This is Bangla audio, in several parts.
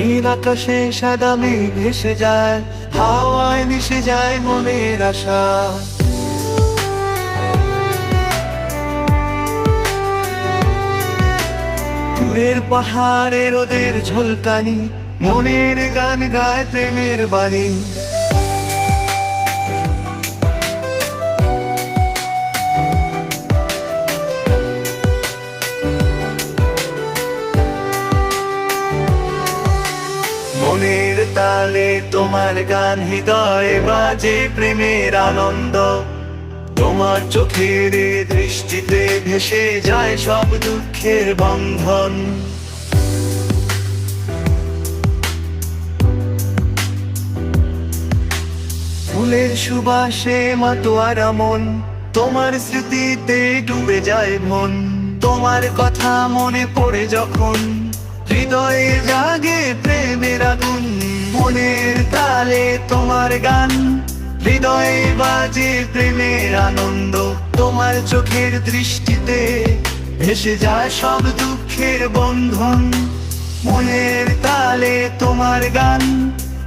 আকাশে সাদা মেঘ ভেসে যায়, হাওয়ায় মিশে যায় মনের আশা। দূরের পাহাড়ে রোদের ঝলকানি, মনের গান গায় প্রেমের বাণী। তালে তোমার গান হৃদয়ে বাজে প্রেমের আনন্দ। তোমার চোখের দৃষ্টিতে ভেসে যায় সব দুঃখের বন্ধন। ফুলের সুবাসে মাতোয়ারা মন তোমার স্মৃতিতে ডুবে যায় মন। তোমার কথা মনে পড়ে যখন হৃদয়ে জাগে প্রেমের আগুন, মনের তালে তোমার গান। হৃদয়ে বাজে প্রেমের আনন্দ, তোমার চোখের দৃষ্টিতে ভেসে যায় সব দুঃখের বন্ধন। মনের তালে তোমার গান,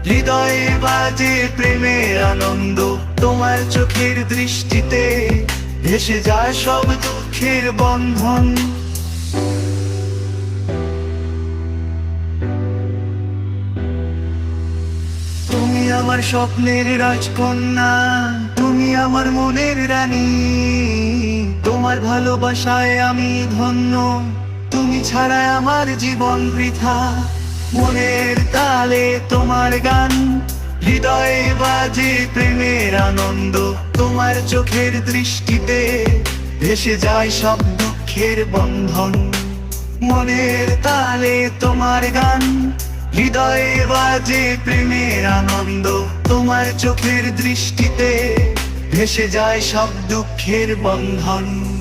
হৃদয়ে বাজে প্রেমের আনন্দ, তোমার চোখের দৃষ্টিতে ভেসে যায় সব দুঃখের বন্ধন। আমার স্বপ্নের রাজকন্যা, তুমি আমার মনের রানী। তোমার ভালোবাসায় আমি ধন্য, তুমি ছাড়া আমার জীবন বৃথা। মনের তালে তোমার গান, হৃদয়ে বাজে প্রেমের আনন্দ। তোমার চোখের দৃষ্টিতে ভেসে যায় সব দুঃখের বন্ধন। মনের তালে তোমার গান হৃদয়ে বাজে প্রেমের আনন্দ তোমার চোখের দৃষ্টিতে ভেসে যায় সব দুঃখের বন্ধন।